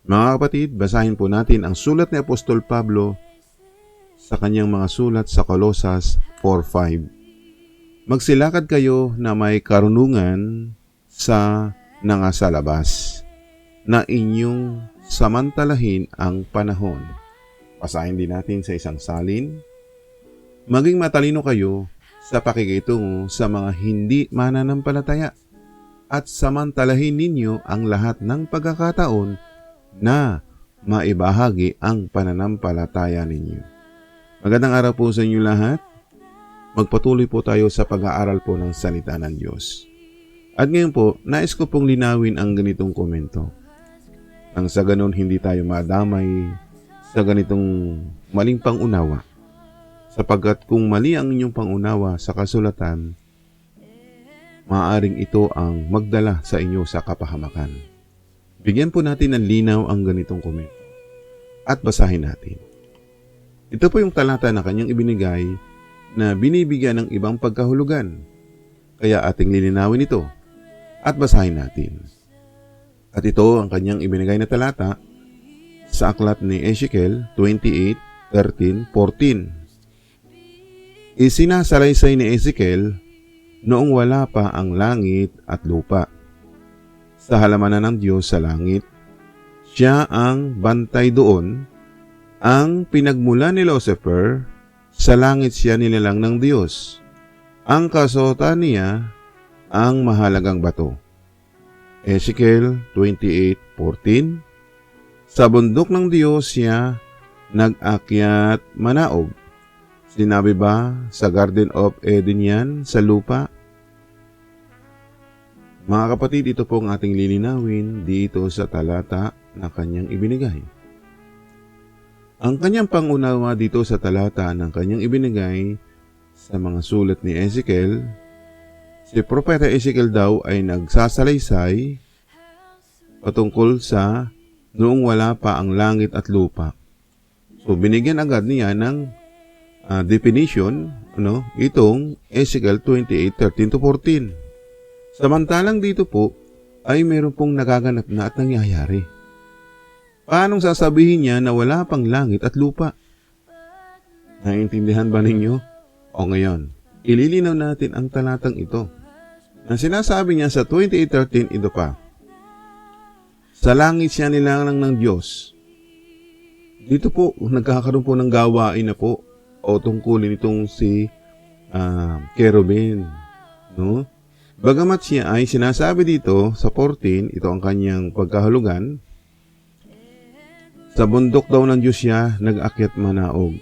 Mga kapatid, basahin po natin ang sulat ni Apostol Pablo sa kanyang mga sulat sa Kolosas 4.5. Magsilakad kayo na may karunungan sa nangasalabas na inyong samantalahin ang panahon. Basahin din natin sa isang salin. Maging matalino kayo sa pakikitungo sa mga hindi mananampalataya at samantalahin ninyo ang lahat ng pagkakataon na maibahagi ang pananampalataya ninyo. Magandang araw po sa inyo lahat. Magpatuloy po tayo sa pag-aaral po ng salita ng Diyos. At ngayon po, nais ko pong linawin ang ganitong komento. Nang sa ganon hindi tayo madamay sa ganitong maling pangunawa. Sapagkat kung mali ang inyong pangunawa sa kasulatan, maaaring ito ang magdala sa inyo sa kapahamakan. Bigyan po natin ng linaw ang ganitong komento. At basahin natin. Ito po yung talata na kanyang ibinigay na binibigyan ng ibang pagkahulugan. Kaya ating lilinawin ito at basahin natin. At ito ang kanyang ibinigay na talata sa aklat ni Ezekiel 28, 13, 14. Isinasalaysay ni Ezekiel noong wala pa ang langit at lupa. Sa halamanan ng Diyos sa langit, siya ang bantay doon, ang pinagmula ni Lucifer, sa langit siya nilalang ng Diyos. Ang kasuotan niya, ang mahalagang bato. Ezekiel 28.14 Sa bundok ng Diyos siya nag-akyat manaog. Sinabi ba sa Garden of Eden yan sa lupa? Mga kapatid, ito po ang ating lilinawin dito sa talata na kanyang ibinigay. Ang kanyang pangunawa dito sa talata ng kanyang ibinigay sa mga sulat ni Ezekiel, si Propeta Ezekiel daw ay nagsasalaysay patungkol sa noong wala pa ang langit at lupa. So binigyan agad niya ng uh, definition ano, itong Ezekiel 28:13 to 14. Samantalang dito po ay meron pong nagaganap na at nangyayari. Paanong sasabihin niya na wala pang langit at lupa? Naiintindihan ba ninyo? O ngayon, ililinaw natin ang talatang ito. Ang sinasabi niya sa 28.13 ito pa, Sa langit siya nilalang ng Diyos. Dito po, nagkakaroon po ng gawain na po o tungkulin itong si uh, Kerubin. No? Bagamat siya ay sinasabi dito sa 14, ito ang kanyang pagkahulugan, sa bundok daw ng Diyos siya nag-akyat manaog.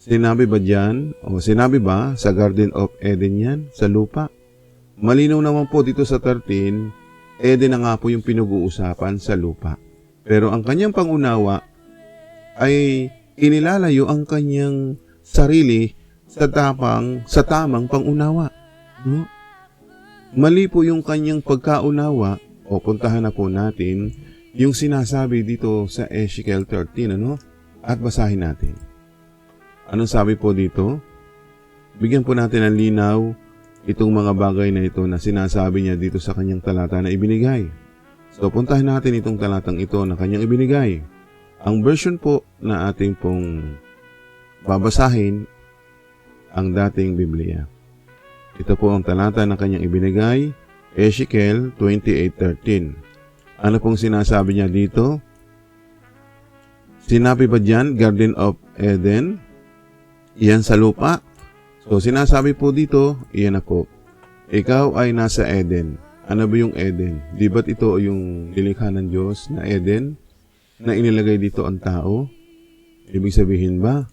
Sinabi ba diyan o sinabi ba sa Garden of Eden yan, sa lupa? Malinaw naman po dito sa 13, Eden na nga po yung pinag-uusapan sa lupa. Pero ang kanyang pangunawa ay inilalayo ang kanyang sarili sa tapang sa tamang pangunawa. No? Mali po yung kanyang pagkaunawa o puntahan na po natin yung sinasabi dito sa Ezekiel 13 ano? At basahin natin. Anong sabi po dito? Bigyan po natin ng linaw itong mga bagay na ito na sinasabi niya dito sa kanyang talata na ibinigay. So puntahan natin itong talatang ito na kanyang ibinigay. Ang version po na ating pong babasahin ang dating Biblia. Ito po ang talata na kanyang ibinigay, Ezekiel 28.13. Ano pong sinasabi niya dito? Sinabi ba dyan, Garden of Eden? Iyan sa lupa. So, sinasabi po dito, iyan na po. Ikaw ay nasa Eden. Ano ba yung Eden? Di ba't ito yung nilikha ng Diyos na Eden? Na inilagay dito ang tao? Ibig sabihin ba?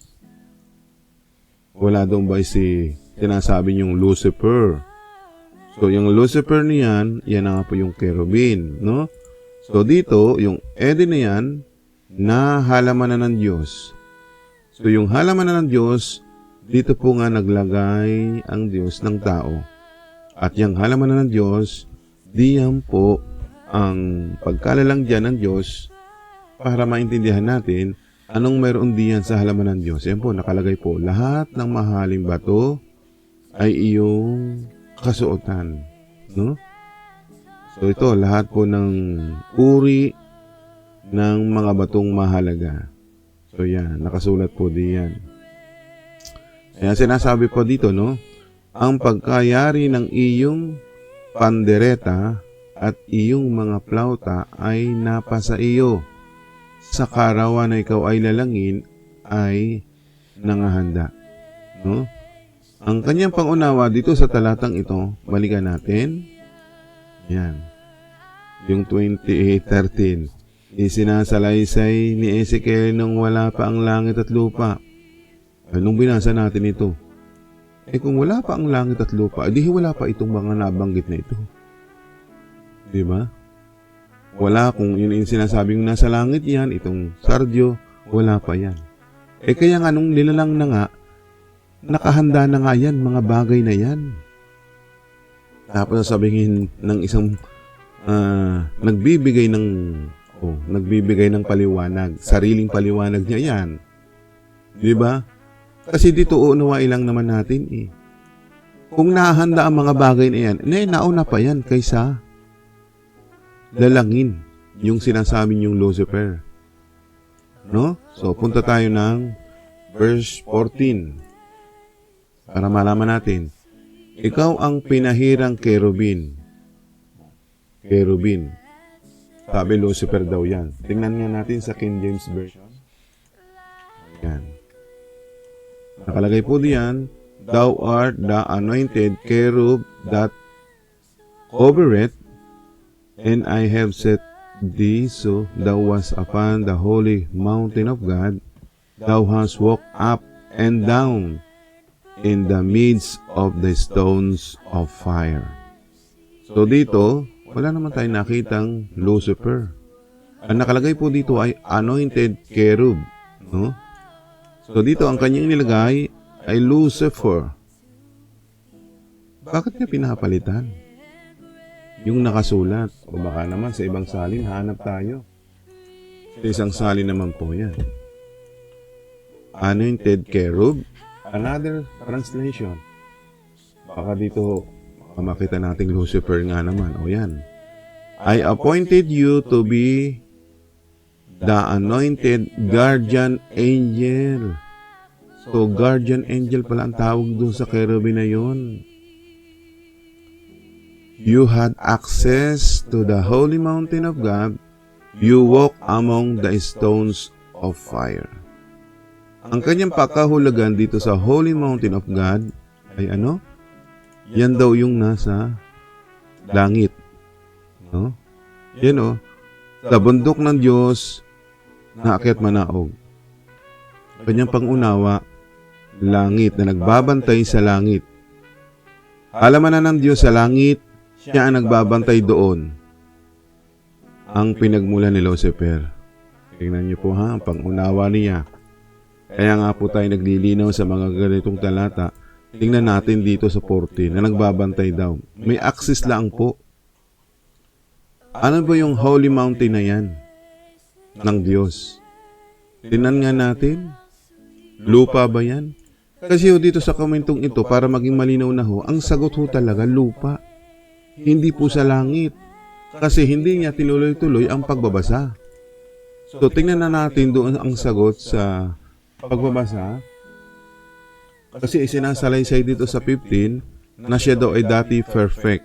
Wala doon ba si sinasabi yung Lucifer? So, yung Lucifer niyan, yan na nga po yung cherubin, no? So, dito, yung Eden na yan, na halaman na ng Diyos. So yung halaman na ng Diyos, dito po nga naglagay ang Diyos ng tao. At yung halaman na ng Diyos, diyan po ang pagkalalang dyan ng Diyos para maintindihan natin anong meron diyan sa halaman ng Diyos. Yan po, nakalagay po, lahat ng mahaling bato ay iyong kasuotan. No? So ito, lahat po ng uri ng mga batong mahalaga. So yan, nakasulat po diyan. Kaya sinasabi po dito, no? Ang pagkayari ng iyong pandereta at iyong mga plauta ay napasa iyo. Sa karawan na ikaw ay lalangin ay nangahanda. No? Ang kanyang pangunawa dito sa talatang ito, balikan natin. Yan. Yung 28.13. Isinasalaysay ni Ezekiel nung wala pa ang langit at lupa. Anong binasa natin ito? Eh kung wala pa ang langit at lupa, di wala pa itong mga nabanggit na ito. Di ba? Wala kung yun yung sinasabing nasa langit yan, itong sardyo, wala pa yan. Eh kaya nga nung nilalang na nga, nakahanda na nga yan, mga bagay na yan. Tapos sabihin ng isang ah, nagbibigay ng oh, nagbibigay ng paliwanag, sariling paliwanag niya yan. Di ba? Kasi dito uunawain lang naman natin eh. Kung nahanda ang mga bagay na yan, eh, nauna pa yan kaysa lalangin yung sinasabi niyong Lucifer. No? So, punta tayo ng verse 14 para malaman natin. Ikaw ang pinahirang kerubin. Kerubin. Sabi Lucifer daw yan. Tingnan nga natin sa King James Version. Yan. Nakalagay po diyan, Thou art the anointed cherub that covereth, and I have set thee so thou wast upon the holy mountain of God. Thou hast walked up and down in the midst of the stones of fire. So dito, wala naman tayong nakitang Lucifer. Ang nakalagay po dito ay anointed cherub. No? So dito, ang kanyang nilagay ay Lucifer. Bakit niya pinapalitan? Yung nakasulat. O baka naman sa ibang salin, hanap tayo. Sa isang salin naman po yan. Anointed cherub. Another translation. Baka dito, makita nating Lucifer nga naman. O yan. I appointed you to be the anointed guardian angel. So, guardian angel pala ang tawag doon sa cherubim na yon. You had access to the holy mountain of God. You walk among the stones of fire. Ang kanyang pakahulugan dito sa holy mountain of God ay ano? Yan daw yung nasa langit. No? Yan o. Sa bundok ng Diyos, naakyat manaog. Kanyang pangunawa, langit na nagbabantay sa langit. Alaman na ng Diyos sa langit, siya ang nagbabantay doon. Ang pinagmula ni Lucifer. Tingnan niyo po ha, ang pangunawa niya. Kaya nga po tayo naglilinaw sa mga ganitong talata. Tingnan natin dito sa 14 na nagbabantay daw. May access lang po. Ano ba yung holy mountain na yan? Ng Diyos. Tingnan nga natin. Lupa ba yan? Kasi ho dito sa komentong ito, para maging malinaw na ho, ang sagot ho talaga lupa. Hindi po sa langit. Kasi hindi niya tinuloy-tuloy ang pagbabasa. So tingnan na natin doon ang sagot sa pagbabasa. Kasi isinasalaysay dito sa 15 na siya daw ay dati perfect.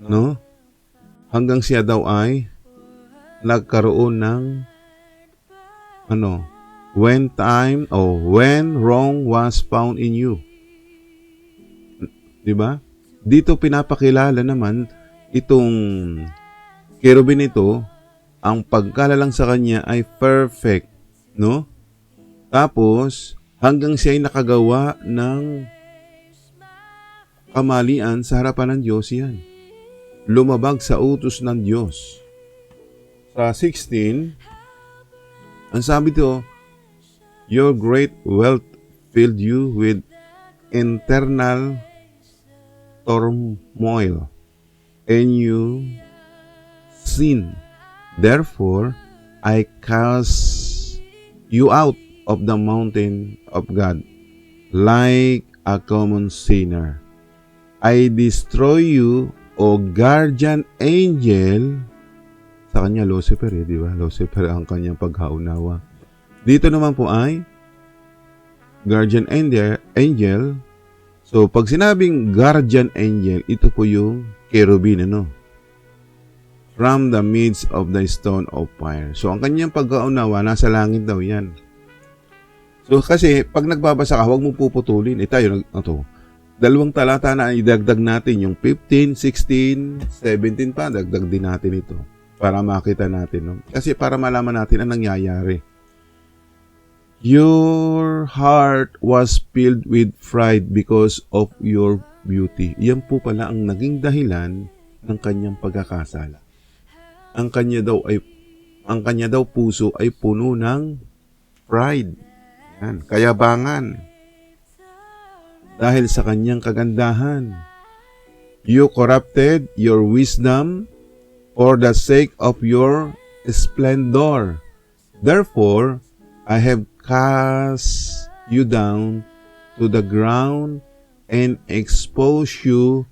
No? Hanggang siya daw ay nagkaroon ng ano, when time o when wrong was found in you. 'Di ba? Dito pinapakilala naman itong kerubin ito, ang pagkalalang sa kanya ay perfect, no? Tapos hanggang siya ay nakagawa ng kamalian sa harapan ng Diyos yan. Lumabag sa utos ng Diyos. Sa 16, ang sabi to, Your great wealth filled you with internal turmoil, and you sin. Therefore, I cast you out of the mountain of God like a common sinner. I destroy you, O guardian angel, Sa kanya, Lucifer eh, di ba? Lucifer ang kanyang paghaunawa. Dito naman po ay guardian angel. So, pag sinabing guardian angel, ito po yung cherubin, ano? From the midst of the stone of fire. So, ang kanyang pagkaunawa, nasa langit daw yan. So, kasi, pag nagbabasa ka, huwag mo puputulin. Eh, tayo, ito, dalawang talata na idagdag natin, yung 15, 16, 17 pa, dagdag din natin ito. Para makita natin, no? Kasi para malaman natin ang nangyayari. Your heart was filled with pride because of your beauty. Yan po pala ang naging dahilan ng kanyang pagkakasala. Ang kanya daw ay ang kanya daw puso ay puno ng pride. Yan, kayabangan. Dahil sa kanyang kagandahan. You corrupted your wisdom for the sake of your splendor. Therefore, I have cast you down to the ground and expose you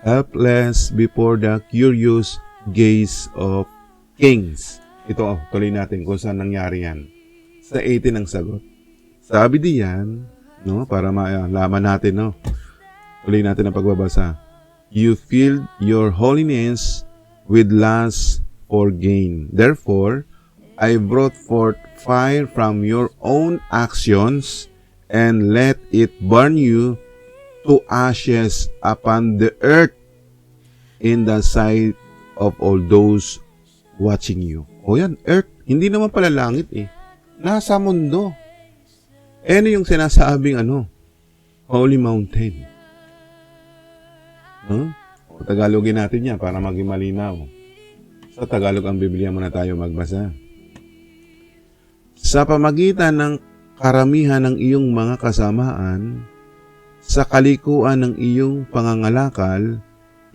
helpless before the curious gaze of kings. Ito, tuloy natin kung saan nangyari yan. Sa 18 ang sagot. Sabi diyan, no, para malaman natin, no. Tuloy natin ang pagbabasa. You filled your holiness with lust for gain. Therefore, I brought forth fire from your own actions and let it burn you to ashes upon the earth in the sight of all those watching you. O yan, earth. Hindi naman pala langit eh. Nasa mundo. Eh, ano yung sinasabing ano? Holy mountain. No? O, Tagalogin natin yan para maging malinaw. Sa Tagalog ang Biblia muna tayo magbasa. Sa pamagitan ng karamihan ng iyong mga kasamaan, sa kalikuan ng iyong pangangalakal,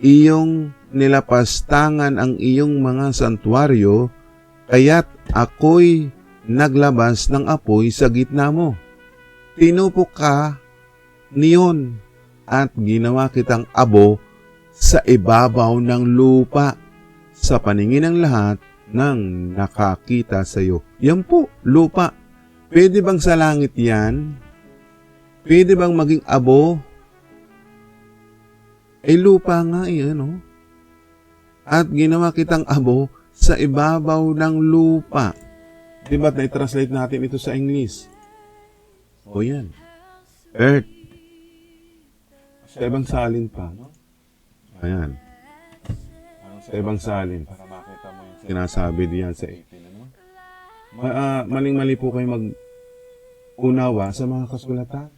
iyong nilapastangan ang iyong mga santuaryo, kaya't ako'y naglabas ng apoy sa gitna mo. Tinupok ka niyon at ginawa kitang abo sa ibabaw ng lupa sa paningin ng lahat ng nakakita sa iyo. Yan po, lupa. Pwede bang sa langit yan? Pwede bang maging abo? Eh lupa nga eh, ano? At ginawa kitang abo sa ibabaw ng lupa. Di ba na-translate natin ito sa English? O yan. Earth. Sa ibang salin pa, no? Ayan. Sa ibang salin, para makita mo yung sinasabi diyan sa 18, ano? Ma ah, maling-mali po kayo mag unawa sa mga kasulatan.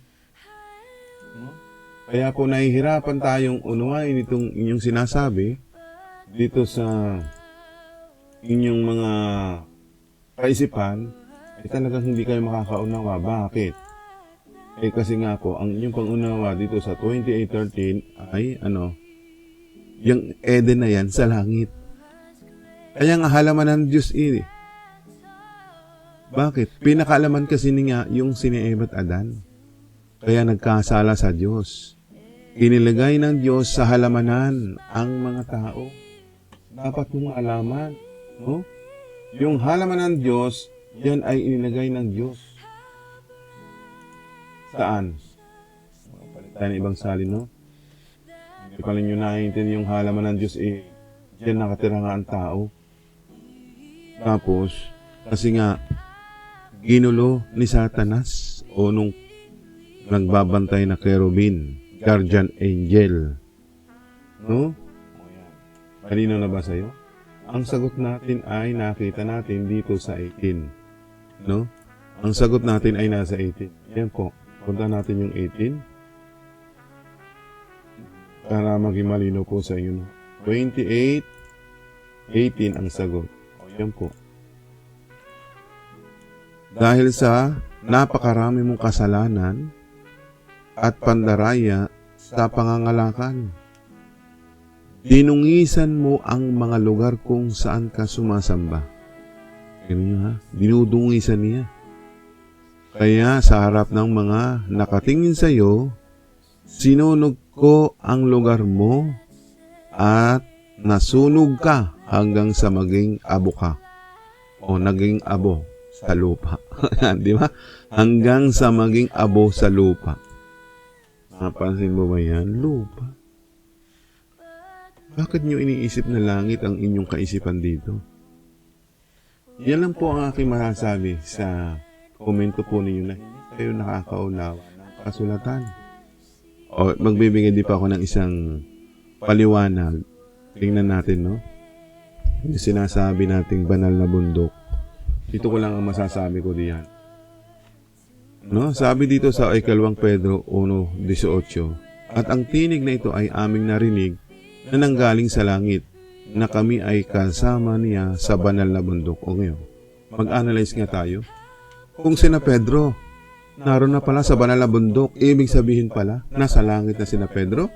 No? Kaya po nahihirapan tayong unawain itong inyong sinasabi dito sa inyong mga kaisipan, ay talagang hindi kayo makakaunawa. Bakit? Eh kasi nga po, ang inyong pangunawa dito sa 2813 ay ano, yung Eden na yan sa langit. Kaya nga halaman ng Diyos eh. Bakit? Pinakaalaman kasi niya yung sini Eva at Adan. Kaya nagkasala sa Diyos. Inilagay ng Diyos sa halamanan ang mga tao. Dapat mong alaman. No? Yung halaman ng Diyos, yan ay inilagay ng Diyos. Saan? Palitan ng ibang salin, no? Hindi pala nyo naiintindihan yung halaman ng Diyos, eh, diyan nakatira nga ang tao. Tapos, kasi nga, ginulo ni Satanas o nung nagbabantay na cherubin, guardian angel. No? Malino na ba sa'yo? Ang sagot natin ay nakita natin dito sa 18. No? Ang sagot natin ay nasa 18. Yan po. Punta natin yung 18. Para maging malino po sa inyo. No? 28, 18 ang sagot. Yan po. Dahil sa napakarami mong kasalanan at pandaraya sa pangangalakan. Dinungisan mo ang mga lugar kung saan ka sumasamba. Ganun nyo ha? Dinudungisan niya. Kaya sa harap ng mga nakatingin sa iyo, sinunog ko ang lugar mo at nasunog ka hanggang sa maging abo ka o naging abo sa lupa. Di ba? Hanggang sa maging abo sa lupa. Napansin mo ba yan? Lupa. Bakit nyo iniisip na langit ang inyong kaisipan dito? Yan lang po ang aking masasabi sa komento po ninyo na kayo nakakaunawa ng kasulatan. O magbibigay din pa ako ng isang paliwanag. Tingnan natin, no? Yung sinasabi nating banal na bundok. Ito ko lang ang masasabi ko diyan. No, sabi dito sa ikalawang Pedro 1.18, At ang tinig na ito ay aming narinig na nanggaling sa langit, na kami ay kasama niya sa banal na bundok. O ngayon, mag-analyze nga tayo. Kung sina Pedro, naroon na pala sa banal na bundok, ibig sabihin pala, nasa langit na sina Pedro?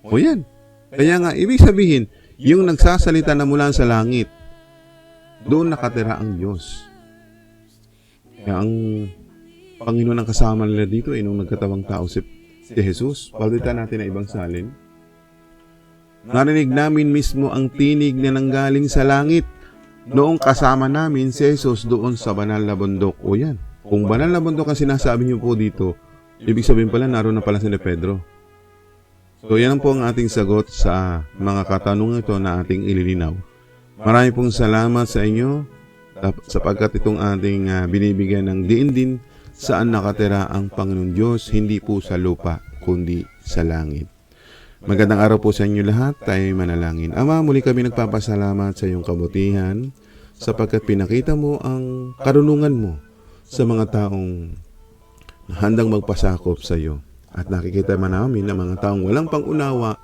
O yan. Kaya nga, ibig sabihin, yung nagsasalita na mula sa langit, doon nakatira ang Diyos. Kaya ang Panginoon ang kasama nila dito ay nung nagkatawang tao si, si Jesus. Palitan natin na ibang salin. Narinig namin mismo ang tinig na nanggaling sa langit noong kasama namin si Jesus doon sa banal na bundok. O yan. Kung banal na bundok ang sinasabi niyo po dito, ibig sabihin pala naroon na pala si Pedro. So yan po ang ating sagot sa mga katanungan ito na ating ililinaw. Marami pong salamat sa inyo sapagkat itong ating ah, binibigyan ng diin din saan nakatira ang Panginoon Diyos, hindi po sa lupa, kundi sa langit. Magandang araw po sa inyo lahat, tayo manalangin. Ama, muli kami nagpapasalamat sa iyong kabutihan sapagkat pinakita mo ang karunungan mo sa mga taong handang magpasakop sa iyo. At nakikita man namin na mga taong walang pangunawa,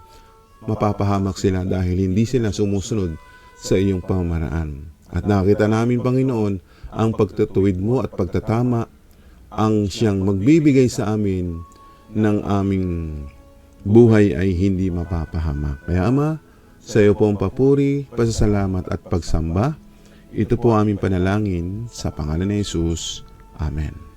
mapapahamak sila dahil hindi sila sumusunod sa iyong pamamaraan. At nakita namin, Panginoon, ang pagtatuwid mo at pagtatama ang siyang magbibigay sa amin ng aming buhay ay hindi mapapahamak. Kaya Ama, sa iyo po ang papuri, pasasalamat at pagsamba. Ito po aming panalangin sa pangalan ni Jesus. Amen.